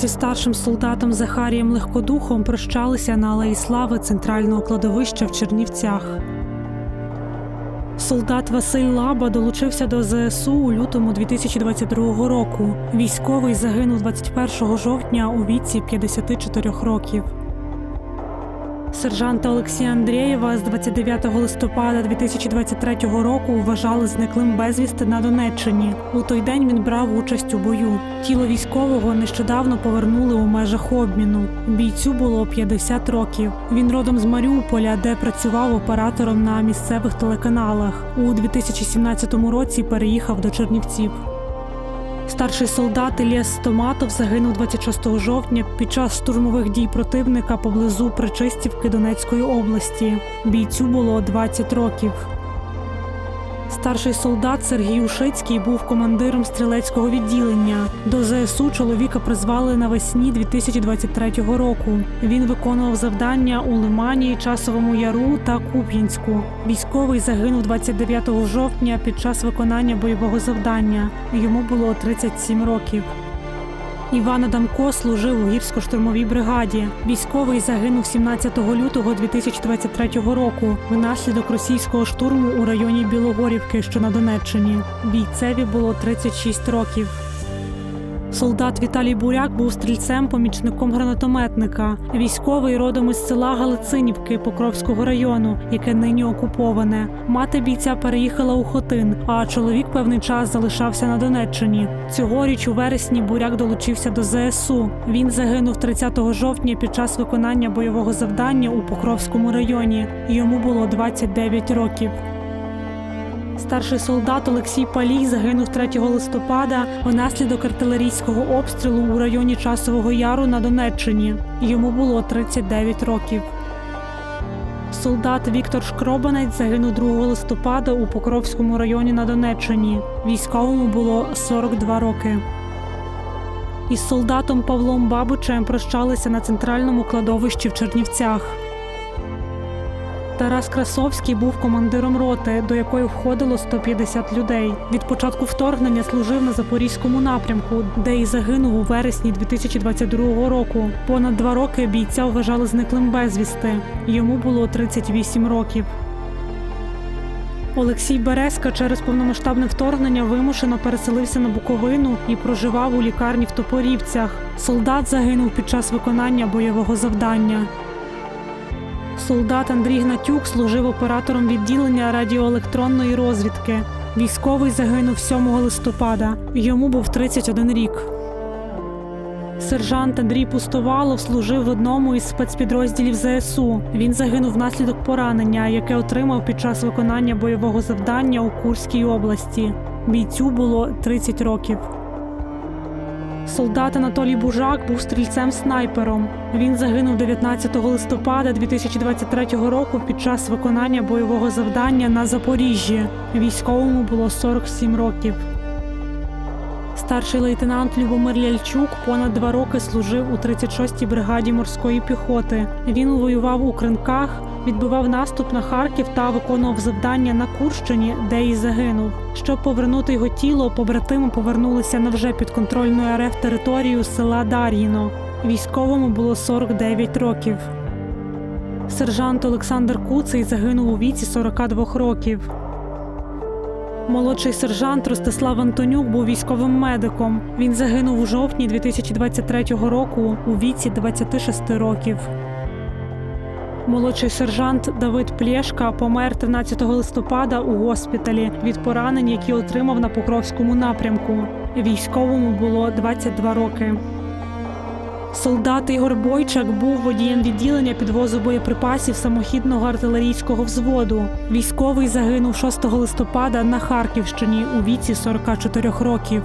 Зі старшим солдатом Захарієм Легкодухом прощалися на Алеї Слави центрального кладовища в Чернівцях. Солдат Василь Лаба долучився до ЗСУ у лютому 2022 року. Військовий загинув 21 жовтня у віці 54 років. Сержанта Олексія Андрєєва з 29 листопада 2023 року вважали зниклим безвісти на Донеччині. У той день він брав участь у бою. Тіло військового нещодавно повернули у межах обміну. Бійцю було 50 років. Він родом з Маріуполя, де працював оператором на місцевих телеканалах. У 2017 році переїхав до Чернівців. Старший солдат Іліас Стоматов загинув 26 жовтня під час штурмових дій противника поблизу Причистівки Донецької області. Бійцю було 20 років. Старший солдат Сергій Ушицький був командиром стрілецького відділення. До ЗСУ чоловіка призвали навесні 2023 року. Він виконував завдання у Лимані, Часовому Яру та Куп'янську. Військовий загинув 29 жовтня під час виконання бойового завдання. Йому було 37 років. Іван Адамко служив у гірсько-штурмовій бригаді. Військовий загинув 17 лютого 2023 року внаслідок російського штурму у районі Білогорівки, що на Донеччині. Бійцеві було 36 років. Солдат Віталій Буряк був стрільцем, помічником гранатометника. Військовий родом із села Галицинівки Покровського району, яке нині окуповане. Мати бійця переїхала у Хотин, а чоловік певний час залишався на Донеччині. Цьогоріч у вересні буряк долучився до ЗСУ. Він загинув 30 жовтня під час виконання бойового завдання у Покровському районі. Йому було 29 років. Старший солдат Олексій Палій загинув 3 листопада внаслідок артилерійського обстрілу у районі Часового Яру на Донеччині. Йому було 39 років. Солдат Віктор Шкробанець загинув 2 листопада у Покровському районі на Донеччині. Військовому було 42 роки. Із солдатом Павлом Бабичем прощалися на центральному кладовищі в Чернівцях. Тарас Красовський був командиром роти, до якої входило 150 людей. Від початку вторгнення служив на запорізькому напрямку, де і загинув у вересні 2022 року. Понад два роки бійця вважали зниклим безвісти. Йому було 38 років. Олексій Березка через повномасштабне вторгнення вимушено переселився на Буковину і проживав у лікарні в Топорівцях. Солдат загинув під час виконання бойового завдання. Солдат Андрій Гнатюк служив оператором відділення радіоелектронної розвідки. Військовий загинув 7 листопада. Йому був 31 рік. Сержант Андрій Пустовалов служив в одному із спецпідрозділів ЗСУ. Він загинув внаслідок поранення, яке отримав під час виконання бойового завдання у Курській області. Бійцю було 30 років. Солдат Анатолій Бужак був стрільцем-снайпером. Він загинув 19 листопада 2023 року під час виконання бойового завдання на Запоріжжі. Військовому було 47 років. Старший лейтенант Любомир Ляльчук понад два роки служив у 36-й бригаді морської піхоти. Він воював у кринках, відбивав наступ на Харків та виконував завдання на Курщині, де і загинув. Щоб повернути його тіло, побратими повернулися на вже підконтрольну РФ територію села Дар'їно. Військовому було 49 років. Сержант Олександр Куций загинув у віці 42 років. Молодший сержант Ростислав Антонюк був військовим медиком. Він загинув у жовтні 2023 року у віці 26 років. Молодший сержант Давид Плєшка помер 13 листопада у госпіталі від поранень, які отримав на Покровському напрямку. Військовому було 22 роки. Солдат Ігор Бойчак був водієм відділення підвозу боєприпасів самохідного артилерійського взводу. Військовий загинув 6 листопада на Харківщині у віці 44 років.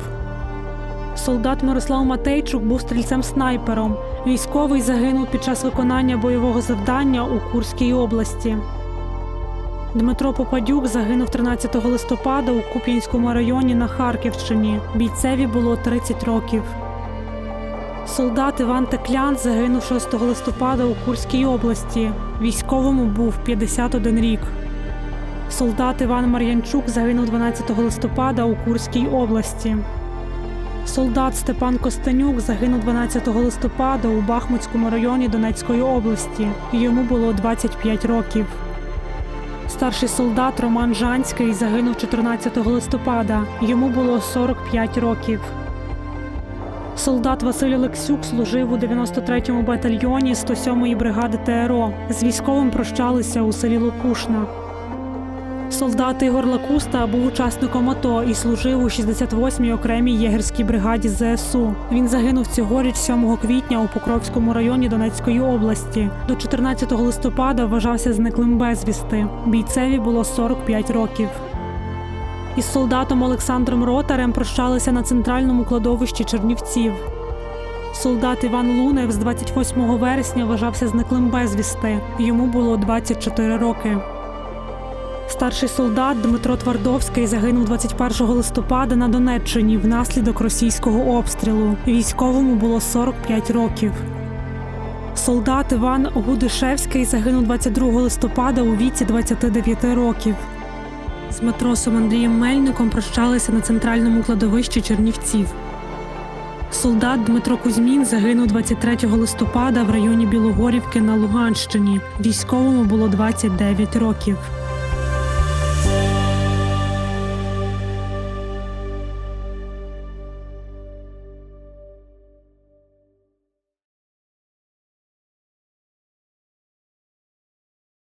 Солдат Мирослав Матейчук був стрільцем-снайпером. Військовий загинув під час виконання бойового завдання у Курській області. Дмитро Попадюк загинув 13 листопада у Куп'янському районі на Харківщині. Бійцеві було 30 років. Солдат Іван Теклян загинув 6 листопада у Курській області. Військовому був 51 рік. Солдат Іван Мар'янчук загинув 12 листопада у Курській області. Солдат Степан Костенюк загинув 12 листопада у Бахмутському районі Донецької області. Йому було 25 років. Старший солдат Роман Жанський загинув 14 листопада. Йому було 45 років. Солдат Василь Олексюк служив у 93-му батальйоні 107-ї бригади ТРО. З військовим прощалися у селі Лукушна. Солдат Ігор Лакуста був учасником АТО і служив у 68-й окремій єгерській бригаді ЗСУ. Він загинув цьогоріч 7 квітня у Покровському районі Донецької області. До 14 листопада вважався зниклим безвісти. Бійцеві було 45 років. Із солдатом Олександром Ротарем прощалися на центральному кладовищі Чернівців. Солдат Іван Лунев з 28 вересня вважався зниклим безвісти. Йому було 24 роки. Старший солдат Дмитро Твардовський загинув 21 листопада на Донеччині внаслідок російського обстрілу. Військовому було 45 років. Солдат Іван Гудишевський загинув 22 листопада у віці 29 років. З матросом Андрієм Мельником прощалися на центральному кладовищі Чернівців. Солдат Дмитро Кузьмін загинув 23 листопада в районі Білогорівки на Луганщині. Військовому було 29 років.